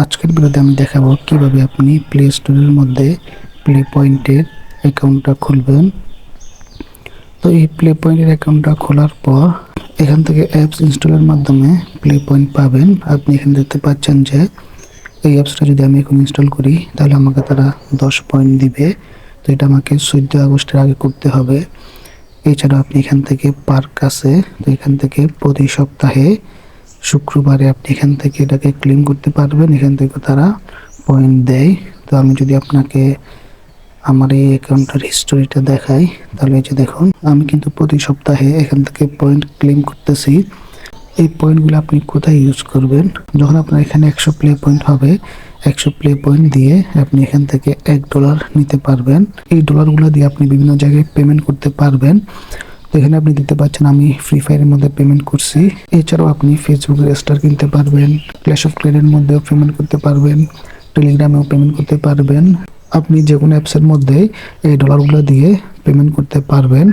আজকের ভিডিওতে আমি দেখাবো কীভাবে আপনি প্লে স্টোরের মধ্যে প্লে পয়েন্টের অ্যাকাউন্টটা খুলবেন। তো এই প্লে পয়েন্টের অ্যাকাউন্টটা খোলার পর এখান থেকে অ্যাপস ইনস্টলের মাধ্যমে প্লে পয়েন্ট পাবেন। আপনি এখানে দেখতে পাচ্ছেন যে এই অ্যাপসটা যদি আমি এখন ইনস্টল করি, তাহলে আমাকে তারা দশ পয়েন্ট দিবে। তো এটা আমাকে চোদ্দ আগস্টের আগে করতে হবে। এছাড়া আপনি এখান থেকে পার্ক আছে। তো এখান থেকে প্রতি সপ্তাহে শুক্রবারে আপনি এখান থেকে এটাকে ক্লেম করতে পারবেন, এখান থেকে তারা পয়েন্ট দেয়। তো আমি যদি আপনাকে আমার এই অ্যাকাউন্টের হিস্টোরিটা দেখাই, তাহলে এই যে দেখুন, আমি কিন্তু প্রতি সপ্তাহে এখান থেকে পয়েন্ট ক্লেম করতেছি। এই পয়েন্টগুলো আপনি কোথায় ইউজ করবেন? যখন আপনার এখানে একশো প্লে পয়েন্ট হবে, একশো প্লে পয়েন্ট দিয়ে আপনি এখান থেকে এক ডলার নিতে পারবেন। এই ডলারগুলো দিয়ে আপনি বিভিন্ন জায়গায় পেমেন্ট করতে পারবেন। এখানে আপনি দিতে পাচ্ছেন আমি ফ্রি ফায়ারের মধ্যে পেমেন্ট করছি। এছাড়াও আপনি ফেসবুকের স্টার কিনতে পারবেন ক্ল্যাশ অফ ক্লেনের মধ্যেও পেমেন্ট করতে পারবেন টেলিগ্রামেও পেমেন্ট করতে পারবেন। আপনি যে কোনো অ্যাপসের মধ্যে এই ডলারগুলো দিয়ে পেমেন্ট করতে পারবেন।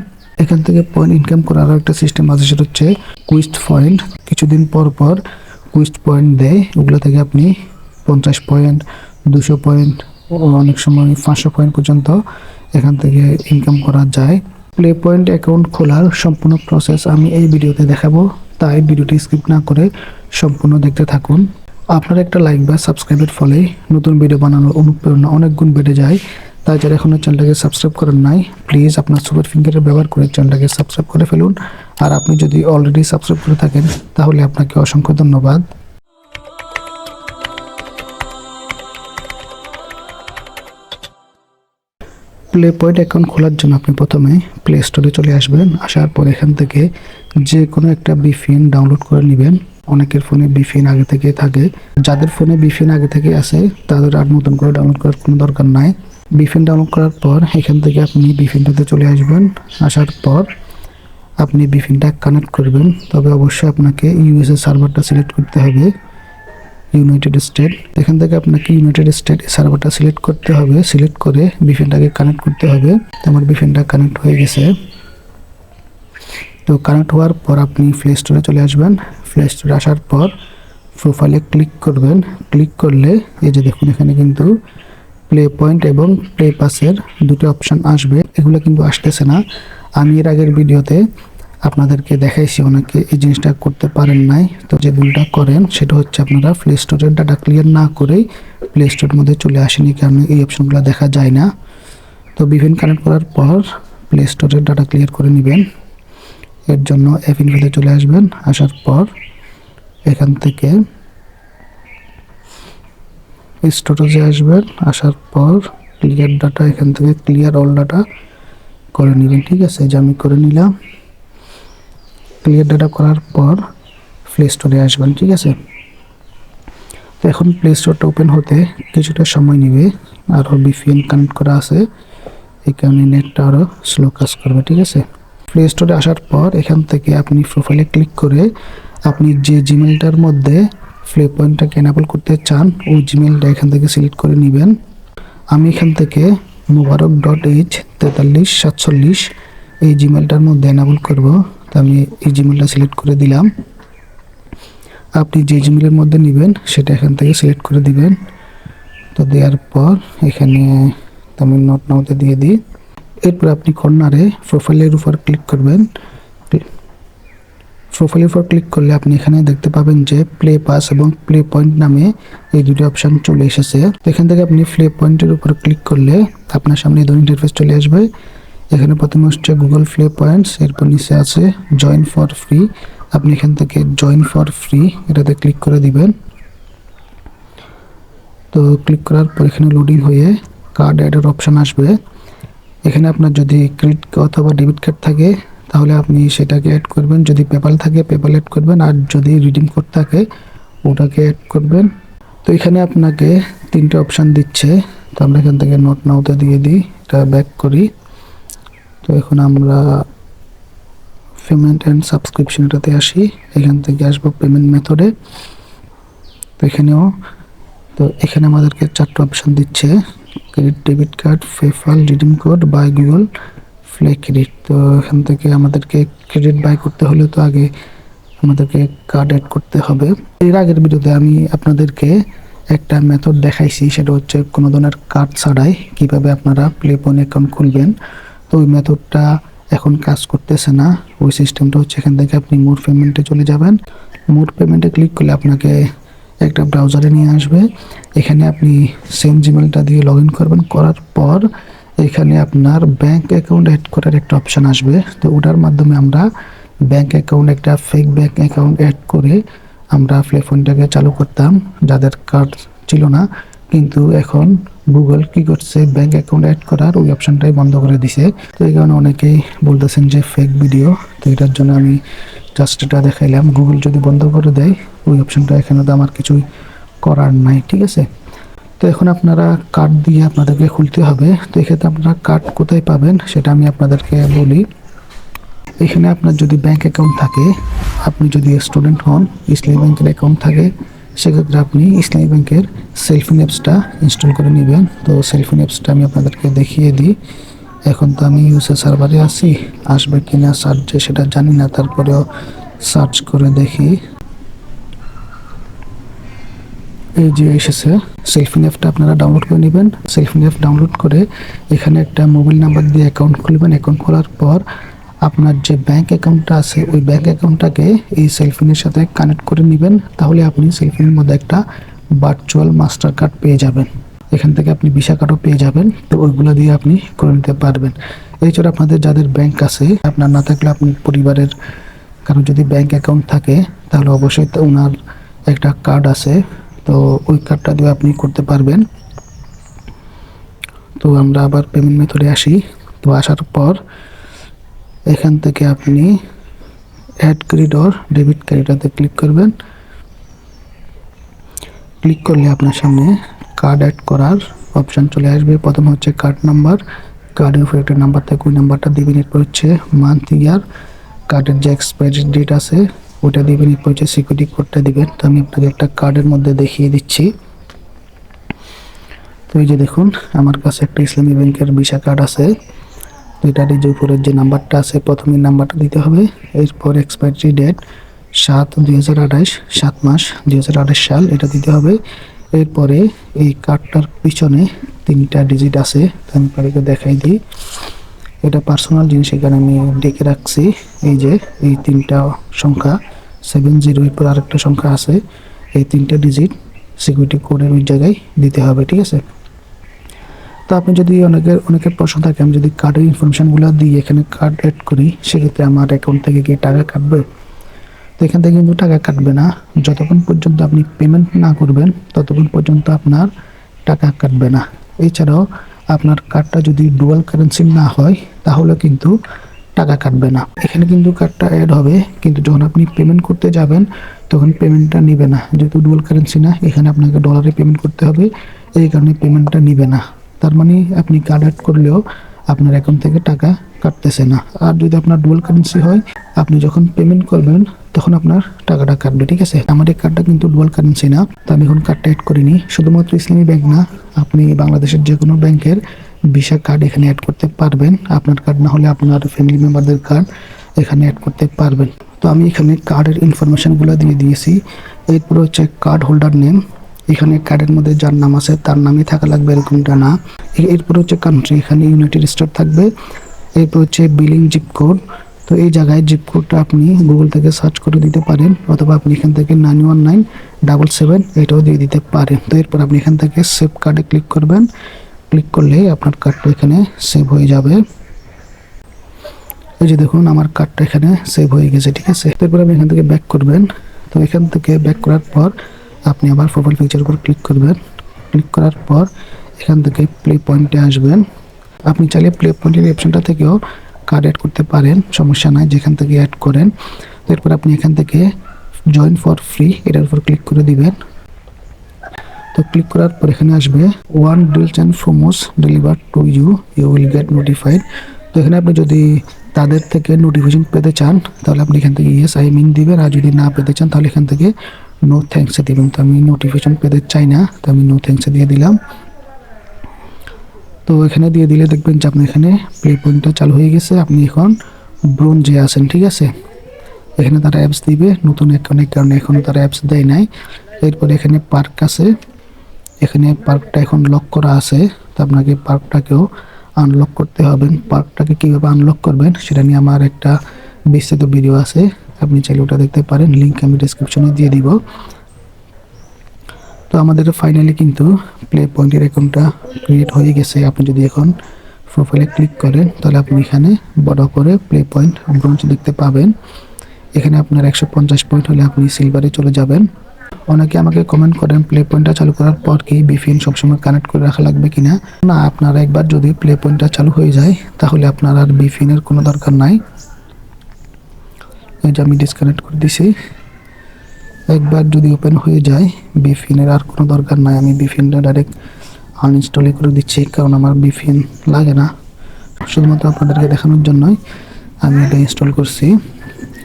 এখান থেকে পয়েন্ট ইনকাম করার আরও একটা সিস্টেম আছে, সেটা হচ্ছে কুইস্ট পয়েন্ট কিছুদিন পর পর কুইস্ট পয়েন্ট দেয়, ওগুলো থেকে আপনি পঞ্চাশ পয়েন্ট দুশো পয়েন্ট অনেক সময় পাঁচশো পয়েন্ট পর্যন্ত এখান থেকে ইনকাম করা যায়। প্লে পয়েন্ট অ্যাকাউন্ট খোলার সম্পূর্ণ প্রসেস আমি এই ভিডিওতে দেখাবো। তাই ভিডিওটি স্কিপ না করে সম্পূর্ণ দেখতে থাকুন। আপনার একটা লাইক বা সাবস্ক্রাইবের ফলে নতুন ভিডিও বানানোর অনুপ্রেরণা অনেক গুণ বেড়ে যায়। তাই যারা এখনও চ্যানেলটাকে সাবস্ক্রাইব করেন নাই প্লিজ আপনার সুপার ফিঙ্গারের ব্যবহার করে চ্যানেলটাকে সাবস্ক্রাইব করে ফেলুন। আর আপনি যদি অলরেডি সাবস্ক্রাইব করে থাকেন, তাহলে আপনাকে অসংখ্য ধন্যবাদ। প্লে পয়েন্ট অ্যাকাউন্ট খোলার জন্য আপনি প্রথমে প্লে স্টোরে চলে আসবেন। আসার পর এখান থেকে যে কোনো একটা বিফিন ডাউনলোড করে নেবেন। অনেকের ফোনে বিফিন আগে থেকে থাকে। যাদের ফোনে বিফিন আগে থেকে আছে, তাদের আর নতুন করে ডাউনলোড করার কোনো দরকার নাই। বিফিন ডাউনলোড করার পর এখান থেকে আপনি বিফিনটাতে চলে আসবেন। আসার পর আপনি বিফিনটা কানেক্ট করবেন। তবে অবশ্যই আপনাকে ইউএসএ সার্ভারটা সিলেক্ট করতে হবে। ইউনাইটেড স্টেট এখান থেকে আপনাকে ইউনাইটেড স্টেট সার্ভারটা সিলেক্ট করতে হবে। সিলেক্ট করে বিফিনটাকে কানেক্ট করতে হবে। আমার বিফিনটা কানেক্ট হয়ে গেছে। তো কানেক্ট হওয়ার পর আপনি প্লে স্টোরে চলে আসবেন। প্লে স্টোরে আসার পর প্রোফাইলে ক্লিক করবেন। ক্লিক করলে এই যে দেখুন, এখানে কিন্তু প্লে পয়েন্ট এবং প্লে পাসের দুটো অপশান আসবে। এগুলো কিন্তু আসতেছে না। আমি এর আগের ভিডিওতে আপনাদেরকে দেখাইছি, অনেকে এই জিনিসটা করতে পারেন নাই। তো যে ভুলটা করেন, সেটা হচ্ছে আপনারা প্লে স্টোরের ডাটা ক্লিয়ার না করেই প্লে স্টোরের মধ্যে চলে আসেনি। কারণে এই অপশনগুলো দেখা যায় না। তো বিভিন্ন কানেক্ট করার পর প্লে স্টোরের ডাটা ক্লিয়ার করে নেবেন। এর জন্য অ্যাপ ইনফোতে চলে আসবেন। আসার পর এখান থেকে স্টোরেজে আসবেন। আসার পর ক্লিয়ার ডাটা এখান থেকে ক্লিয়ার অল ডাটা করে নেবেন। ঠিক আছে, যে আমি করে নিলাম। ক্লিয়ার ডাটা করার পর প্লে স্টোরে আসবেন, ঠিক আছে? তো এখন প্লে স্টোরটা ওপেন হতে কিছুটা সময় নেবে, আরও বিপিএন কানেক্ট করা আছে, এই কারণে নেটটা আরও স্লো কাজ করবে, ঠিক আছে? প্লে স্টোরে আসার পর এখান থেকে আপনি প্রোফাইলে ক্লিক করে আপনি যে জিমেলটার মধ্যে ফ্লে পয়েন্টটাকে এনাবল করতে চান, ওই জিমেলটা এখান থেকে সিলেক্ট করে নেবেন। আমি এখান থেকে মোবারক ডট এইচ তেতাল্লিশ সাতচল্লিশ এই জিমেলটার মধ্যে এনাবল করব। আমি এই জিমেলটা সিলেক্ট করে দিলাম। আপনি যে জিমেলের মধ্যে নেবেন, সেটা এখান থেকে সিলেক্ট করে দিবেন। তো দেওয়ার পর এখানে আমি নোট নাওতে দিয়ে দিই। এরপর আপনি কর্নারে প্রোফাইলের উপর ক্লিক করবেন। প্রোফাইলের উপর ক্লিক করলে আপনি এখানে দেখতে পাবেন যে প্লে পাস এবং প্লে পয়েন্ট নামে এই দুটো অপশান চলে এসেছে। এখান থেকে আপনি প্লে পয়েন্টের উপর ক্লিক করলে আপনার সামনে এই ধরনের চলে আসবে। এখানে প্রথমে হচ্ছে গুগল প্লে পয়েন্টস এরপর নিচে আছে জয়েন ফর ফ্রি আপনি এখান থেকে জয়েন ফর ফ্রি এটাতে ক্লিক করে দিবেন। তো ক্লিক করার পর এখানে লোডিং হয়ে কার্ড অ্যাডের অপশান আসবে। এখানে আপনার যদি ক্রেডিট অথবা ডেবিট কার্ড থাকে, তাহলে আপনি সেটাকে অ্যাড করবেন। যদি পেপাল থাকে পেপাল অ্যাড করবেন। আর যদি রিডিম কোড থাকে, ওটাকে অ্যাড করবেন। তো এখানে আপনাকে তিনটে অপশান দিচ্ছে। তো আমরা এখান থেকে নোট নাওতে দিয়ে দিই। এটা ব্যাক করি। তো এখন আমরা পেমেন্ট অ্যান্ড সাবস্ক্রিপশন এটাতে আসি। এখান থেকে আসব পেমেন্ট মেথডে তো এখানেও, তো এখানে আমাদেরকে চারটে অপশান দিচ্ছে। Credit debit card PayPal redeem code by Google play credit তো এখান থেকে আমাদেরকে ক্রেডিট বাই করতে হলে তো আগে আমাদেরকে কার্ড অ্যাড করতে হবে। এর আগের ভিডিওতে আমি আপনাদেরকে একটা মেথড দেখাইছি, সেটা হচ্ছে কোনো ধরনের কার্ড ছাড়াই কীভাবে আপনারা প্লে পয়েন্ট অ্যাকাউন্ট খুলবেন। তো ওই মেথডটা এখন কাজ করতেছে না। ওই সিস্টেমটা হচ্ছে এখান থেকে আপনি মোর পেমেন্টে চলে যাবেন। মোর পেমেন্টে ক্লিক করলে আপনাকে একটা ব্রাউজারে নিয়ে আসবে। এখানে আপনি সেম জিমেলটা দিয়ে লগ করবেন। করার পর এখানে আপনার ব্যাংক অ্যাকাউন্ট অ্যাড করার একটা অপশান আসবে। তো ওটার মাধ্যমে আমরা ব্যাংক অ্যাকাউন্ট একটা ফেক ব্যাংক অ্যাকাউন্ট অ্যাড করে আমরা ফোনটাকে চালু করতাম। যাদের কার্ড ছিল না। কিন্তু এখন গুগল কি করছে? ব্যাংক অ্যাকাউন্ট অ্যাড করার ওই অপশনটাই বন্ধ করে দিছে। তো এই কারণে অনেকেই বলতেছেন যে ফেক ভিডিও তো এটার জন্য আমি জাস্ট এটা দেখাইলাম। গুগল যদি বন্ধ করে দেয়, ওই অপশনটা এখানে তো আমার কিছুই করার নাই, ঠিক আছে? তো এখন আপনারা কার্ড দিয়ে আপনাদেরকে খুলতে হবে। তো এক্ষেত্রে আপনারা কার্ড কোথায় পাবেন সেটা আমি আপনাদেরকে বলি। এখানে আপনার যদি ব্যাংক অ্যাকাউন্ট থাকে, আপনি যদি স্টুডেন্ট হন ইসলামী ব্যাংকের অ্যাকাউন্ট থাকে সেক্ষেত্রে আপনি ইসলামী ব্যাংকের সেলফিন অ্যাপসটা ইনস্টল করে নেবেন। তো সেলফিন অ্যাপসটা আমি আপনাদেরকে দেখিয়ে দিই। এখন তো আমি ইউসে সার্ভারে আছি। আসবে কি না সার্চে সেটা জানি না, তারপরেও সার্চ করে দেখি। এই যে এসেছে সেলফিন অ্যাপটা আপনারা ডাউনলোড করে নেবেন। সেলফিন অ্যাপ ডাউনলোড করে এখানে একটা মোবাইল নাম্বার দিয়ে অ্যাকাউন্ট খুলবেন। অ্যাকাউন্ট খোলার পর আপনার যে ব্যাংক অ্যাকাউন্টটা আছে, ওই ব্যাংক অ্যাকাউন্টটাকে এই সেলফিনের সাথে কানেক্ট করে নেবেন। তাহলে আপনি সেলফিনের মধ্যে একটা ভার্চুয়াল মাস্টার কার্ড পেয়ে যাবেন। এখান থেকে আপনি ভিসা কার্ডও পেয়ে যাবেন। তো ওইগুলো দিয়ে আপনি করে নিতে পারবেন। এছাড়া আপনাদের যাদের ব্যাংক আছে, আপনার না থাকলে আপনি পরিবারের কারণ যদি ব্যাংক অ্যাকাউন্ট থাকে, তাহলে অবশ্যই তো ওনার একটা কার্ড আছে। তো ওই কার্ডটা দিয়ে আপনি করতে পারবেন। তো আমরা আবার পেমেন্ট মেথডে আসি। তো আসার পর এখান থেকে আপনি অ্যাড করিডর ডেবিট কার্ডটাতে ক্লিক করবেন। ক্লিক করলে আপনার সামনে কার্ড অ্যাড করার অপশান চলে আসবে। প্রথম হচ্ছে কার্ড নাম্বার কার্ডের উপরে একটা নাম্বার থাকে ওই নাম্বারটা দিবেন। এরপর হচ্ছে মান্থ ইয়ার কার্ডের যে এক্সপায়ারি ডেট আছে ওটা দিবেন। এরপর হচ্ছে সিকিউরিটি কোডটা দিবেন। তো আমি আপনাকে একটা কার্ডের মধ্যে দেখিয়ে দিচ্ছি। তো এই যে দেখুন, আমার কাছে একটা ইসলামী ব্যাংকের ভিসা কার্ড আছে। এটার যে উপরের যে নাম্বারটা আছে, প্রথমে নাম্বারটা দিতে হবে। এরপর এক্সপায়ারি ডেট সাত দুই হাজার আঠাশ, সাত মাস দুই হাজার আঠাশ সাল, এটা দিতে হবে। এরপরে এই কার্ডটার পিছনে তিনটা ডিজিট আছে আমি আপনাদেরকে দেখাই দিই। এটা পার্সোনাল জিনিস, এখানে আমি ডেকে রাখছি। এই যে, এই তিনটা সংখ্যা সেভেন জিরো এরপর আরেকটা সংখ্যা আছে। এই তিনটা ডিজিট সিকিউরিটি কোডের ওই জায়গায় দিতে হবে, ঠিক আছে? তো আপনি যদি অনেকের অনেকের প্রশ্ন থাকে, আমি যদি কার্ডের ইনফরমেশনগুলো দিই, এখানে কার্ড অ্যাড করি, সেক্ষেত্রে আমার অ্যাকাউন্ট থেকে কি টাকা কাটবে? তো এখান থেকে কিন্তু টাকা কাটবে না। যতক্ষণ পর্যন্ত আপনি পেমেন্ট না করবেন, ততক্ষণ পর্যন্ত আপনার টাকা কাটবে না। এছাড়াও আপনার কার্ডটা যদি ডুয়াল কারেন্সি না হয়, তাহলে কিন্তু টাকা কাটবে না। এখানে কিন্তু কার্ডটা অ্যাড হবে, কিন্তু যখন আপনি পেমেন্ট করতে যাবেন, তখন পেমেন্টটা নিবে না। যেহেতু ডুয়াল কারেন্সি না, এখানে আপনাকে ডলারে পেমেন্ট করতে হবে, এই কারণে পেমেন্টটা নিবে না। তার মানে আপনি কার্ড অ্যাড করলেও আপনার অ্যাকাউন্ট থেকে টাকা কাটতেছে না। আর যদি আপনার ডুয়াল কারেন্সি হয়, আপনি যখন পেমেন্ট করবেন, তখন আপনার টাকাটা কাটবে, ঠিক আছে? আমার এই কার্ডটা কিন্তু ডুয়াল কারেন্সি না, তো আমি এখন কার্ডটা অ্যাড করিনি। শুধুমাত্র ইসলামী ব্যাংক না, আপনি বাংলাদেশের যে কোনো ব্যাংকের ভিসা কার্ড এখানে অ্যাড করতে পারবেন। আপনার কার্ড না হলে আপনার ফ্যামিলি মেম্বারদের কার্ড এখানে অ্যাড করতে পারবেন। তো আমি এখানে কার্ডের ইনফরমেশনগুলো দিয়ে দিয়েছি। এরপরে হচ্ছে কার্ড হোল্ডার নেম এখানে কার্ডের মধ্যে যার নাম আছে তার নামই থাকা লাগবে এরকমটা না এরপর হচ্ছে কান্ট্রি এখানে ইউনাইটেড স্টেট থাকবে। এরপর হচ্ছে বিলিং জিপ কোড তো এই জায়গায় জিপ কোডটা আপনি গুগল থেকে সার্চ করে দিতে পারেন, অথবা আপনি এখান থেকে nine one nine double seven এটাও দিয়ে দিতে পারেন। তো এরপর আপনি এখান থেকে সেভ কার্ডে ক্লিক করবেন। ক্লিক করলে আপনার কার্ডটা এখানে সেভ হয়ে যাবে। এই যে দেখুন, আমার কার্ডটা এখানে সেভ হয়ে গেছে, ঠিক আছে? তারপর আপনি এখান থেকে ব্যাক করবেন। তো এখান থেকে ব্যাক করার পর আপনি আবার প্রোফাইল পিকচার উপর ক্লিক করবেন। ক্লিক করার পর এখান থেকে প্লে পয়েন্টে আসবেন। আপনি চাইলে প্লে পয়েন্টের অপশনটা থেকেও কার্ড অ্যাড করতে পারেন, সমস্যা নাই, যেখান থেকে অ্যাড করেন। এরপর আপনি এখান থেকে জয়েন ফর ফ্রি এটার উপর ক্লিক করে দিবেন। তো ক্লিক করার পর এখানে আসবে one deals and promos deliver to you you will get notified তো এখানে আপনি যদি তাদের থেকে নোটিফিকেশন পেতে চান, তাহলে আপনি এখান থেকে ইয়েস আই মিন দিবেন। আর যদি না পেতে চান, তাহলে এখান থেকে নো থ্যাঙ্কসে দিবেন তো আমি নোটিফিকেশন পেতে চাই না, তো আমি নো থ্যাঙ্কসে দিয়ে দিলাম। তো এখানে দিয়ে দিলে দেখবেন যে আপনার এখানে প্লে পয়েন্টটা চালু হয়ে গেছে। আপনি এখন ব্রোঞ্জে আছেন, ঠিক আছে? এখানে তারা অ্যাপস দিবে, নতুন অনেক কারণে এখনও তারা অ্যাপস দেয় নাই। এরপর এখানে পার্ক আছে। এখানে পার্কটা এখন লক করা আছে। তো আপনাকে পার্কটাকেও আনলক করতে হবে। পার্কটাকে কীভাবে আনলক করবেন, সেটা নিয়ে আমার একটা বিস্তৃত ভিডিও আছে। আপনি চাইলে ওটা দেখতে পারেন। লিঙ্ক আমি ডিসক্রিপশনে দিয়ে দিব। তো আমাদের ফাইনালি কিন্তু প্লে পয়েন্টের অ্যাকাউন্টটা ক্রিয়েট হয়ে গেছে। আপনি যদি এখন প্রোফাইলে ক্লিক করেন, তাহলে আপনি এখানে বড় করে প্লে পয়েন্ট ব্রোঞ্জ দেখতে পাবেন। এখানে আপনার একশো পঞ্চাশ পয়েন্ট হলে আপনি সিলভারে চলে যাবেন। অনেকে আমাকে কমেন্ট করেন প্লে পয়েন্টটা চালু করার পর কি বিফিন সবসময় কানেক্ট করে রাখা লাগবে কিনা? না, আপনার একবার যদি প্লে পয়েন্টটা চালু হয়ে যায়, তাহলে আপনার আর বিফিনের কোনো দরকার নাই। এই যে আমি ডিসকানেক্ট করে দিছি। একবার যদি ওপেন হয়ে যায়, বিফিনের আর কোনো দরকার নাই। আমি বিফিনটা ডাইরেক্ট আনইনস্টলই করে দিচ্ছি, কারণ আমার বিফিন লাগে না। শুধুমাত্র আপনাদেরকে দেখানোর জন্যই আমি এটা ইনস্টল করছি।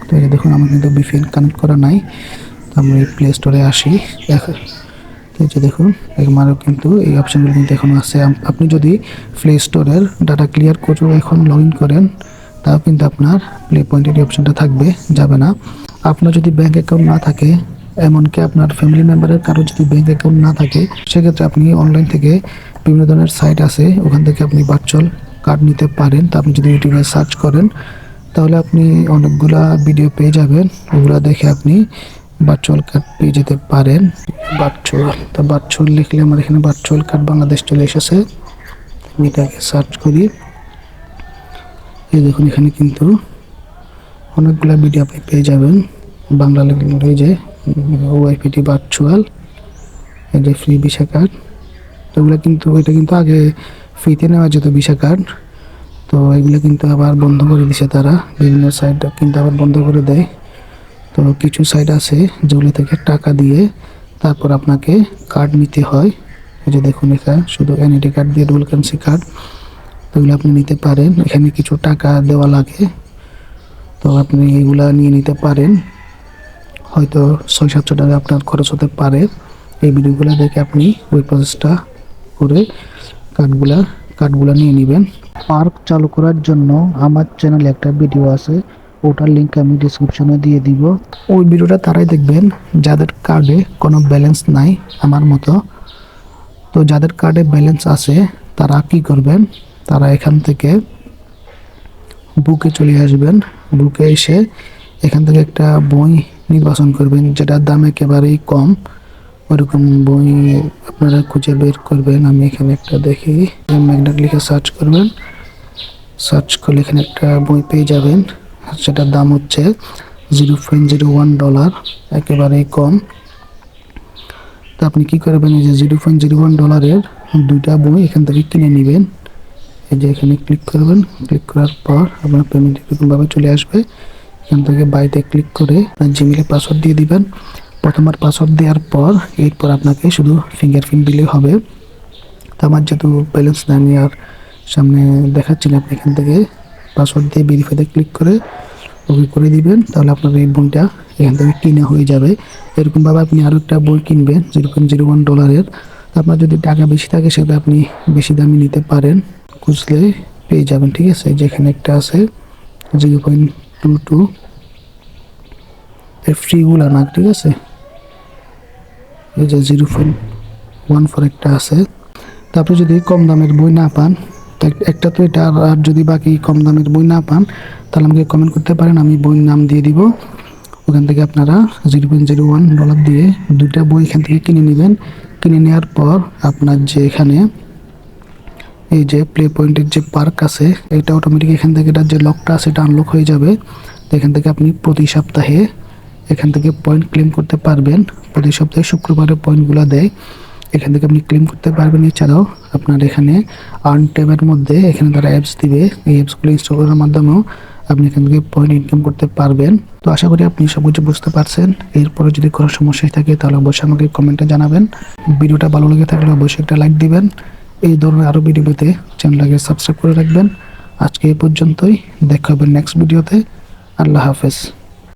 তো যে দেখুন, আমার কিন্তু বিফিন কানেক্ট করা নাই। তো আমি প্লে স্টোরে আসি। এই যে দেখুন আমারও কিন্তু এই অপশানগুলো কিন্তু এখনও আছে। আপনি যদি প্লে স্টোরের ডাটা ক্লিয়ার করে এখন লগ ইন করেন তাও কিন্তু আপনার প্লে পয়েন্টের অপশানটা থাকবে, যাবে না। আপনার যদি ব্যাংক অ্যাকাউন্ট না থাকে, এমনকি আপনার ফ্যামিলি মেম্বারের কারও যদি ব্যাংক অ্যাকাউন্ট না থাকে, সেক্ষেত্রে আপনি অনলাইন থেকে বিভিন্ন ধরনের সাইট আছে, ওখান থেকে আপনি ভার্চুয়াল কার্ড নিতে পারেন। তা আপনি যদি ইউটিউবে সার্চ করেন, তাহলে আপনি অনেকগুলা ভিডিও পেয়ে যাবেন। ওগুলা দেখে আপনি ভার্চুয়াল কার্ড পেয়ে যেতে পারেন। ভার্চুয়াল তা ভার্চুয়াল লিখলে আমার এখানে ভার্চুয়াল কার্ড বাংলাদেশ চলে এসেছে। আমি এটাকে সার্চ করি। এই দেখুন, এখানে কিন্তু অনেকগুলা ভিডিও আপনি পেয়ে যাবেন। বাংলা লিখলে এই যে ওয়াইপিটি ভার্চুয়াল এই যে ফ্রি ভিসা কার্ড এগুলো কিন্তু, এটা কিন্তু আগে ফ্রিতে নেওয়া যেত ভিসা কার্ড তো এগুলো কিন্তু আবার বন্ধ করে দিছে তারা। বিভিন্ন সাইট কিন্তু আবার বন্ধ করে দেয়। তো কিছু সাইট আছে যেগুলো থেকে টাকা দিয়ে তারপর আপনাকে কার্ড নিতে হয়। এই যে দেখুন এখানে শুধু এনআইডি কার্ড দিয়ে ডুয়েল কারেন্সি কার্ড এগুলো আপনি নিতে পারেন। এখানে কিছু টাকা দেওয়া লাগে। তো আপনি এগুলা নিয়ে নিতে পারেন। হয়তো ছয় সাতশো টাকা আপনার খরচ হতে পারে। এই ভিডিওগুলো দেখে আপনি ওই প্রসেসটা করে কার্ডগুলা কার্ডগুলা নিয়ে নেবেন। পার্ক চালু করার জন্য আমার চ্যানেলে একটা ভিডিও আছে। ওটার লিঙ্ক আমি ডিসক্রিপশনে দিয়ে দিব। ওই ভিডিওটা তারাই দেখবেন। যাদের কার্ডে কোনো ব্যালেন্স নাই আমার মতো। তো যাদের কার্ডে ব্যালেন্স আছে, তারা কি করবেন? তারা এখান থেকে বুকে চলে আসবেন। বুকে এসে এখান থেকে একটা বই নির্বাচন করবেন, যেটার দাম একেবারেই কম। ওরকম বই আপনারা খুঁজে বের করবেন। আমি এখানে একটা দেখি, ম্যাগনেট লিখে সার্চ করবেন। সার্চ করলে এখানে একটা বই পেয়ে যাবেন। সেটার দাম হচ্ছে zero point zero one dollar, একেবারেই কম। তো আপনি কি করবেন? এই যে জিরো পয়েন্ট জিরো ওয়ান ডলারের দুইটা বই এখান থেকে কিনে নেবেন। এই যে এখানে ক্লিক করবেন ক্লিক করার পর আপনার পেমেন্ট এরকমভাবে চলে আসবে। এখান থেকে বাইতে ক্লিক করে জিমেলে পাসওয়ার্ড দিয়ে দিবেন। প্রথমবার পাসওয়ার্ড দেওয়ার পর এরপর আপনাকে শুধু ফিঙ্গারপ্রিন্ট দিলেই হবে। তো আমার যেহেতু ব্যালেন্স আমি আর সামনে দেখাচ্ছি না, আপনি এখান থেকে পাসওয়ার্ড দিয়ে ভেরিফাইতে ক্লিক করে ওকে করে দিবেন। তাহলে আপনার এই বইটা এখান থেকে কিনে হয়ে যাবে। এরকমভাবে আপনি আরও একটা বই কিনবেন জিরো পয়েন্ট জিরো ওয়ান ডলারের আপনার যদি টাকা বেশি থাকে, সেটা আপনি বেশি দামি নিতে পারেন। খুঁজলে পেয়ে যাবেন, ঠিক আছে? যেখানে একটা আছে, জিরো পয়েন্ট টু টু। ফ্রিগুলো না, ঠিক আছে? এই যে জিরো পয়েন্ট ওয়ান ফোর একটা আছে। তারপরে যদি কম দামের বই না পান একটা তো এটা, আর যদি বাকি কম দামের বই না পান, তাহলে আমাকে কমেন্ট করতে পারেন, আমি বইয়ের নাম দিয়ে দিব। ওখান থেকে আপনারা zero point zero one dollar দিয়ে দুইটা বই এখান থেকে কিনে নেবেন। কিনে নেওয়ার পর আপনার যে এখানে এই যে প্লে পয়েন্টের যে পার্ক আছে, এটা অটোমেটিক এখান থেকে এটা যে লকটা আছে, এটা আনলক হয়ে যাবে। এখান থেকে আপনি প্রতি সপ্তাহে এখান থেকে পয়েন্ট ক্লেম করতে পারবেন। প্রতি সপ্তাহে শুক্রবারে পয়েন্টগুলো দেয়। এখান থেকে আপনি ক্লেম করতে পারবেন। এছাড়াও আপনার এখানে আর্ন ট্যাবের মধ্যে এখানে তারা অ্যাপস দিবে। এই অ্যাপসগুলো ইনস্টল করার মাধ্যমেও আপনি এখান থেকে পয়েন্ট ইনকাম করতে পারবেন। তো আশা করি আপনি সব কিছু বুঝতে পারছেন। এরপরে যদি কোনো সমস্যা থাকে, তাহলে অবশ্যই আমাকে কমেন্টে জানাবেন। ভিডিওটা ভালো লেগে থাকলে অবশ্যই একটা লাইক দিবেন। এই ধরনের আরও ভিডিও পেতে চ্যানেলটাকে সাবস্ক্রাইব করে রাখবেন। আজকে এই পর্যন্তই। দেখা হবে নেক্সট ভিডিওতে আল্লাহ হাফেজ।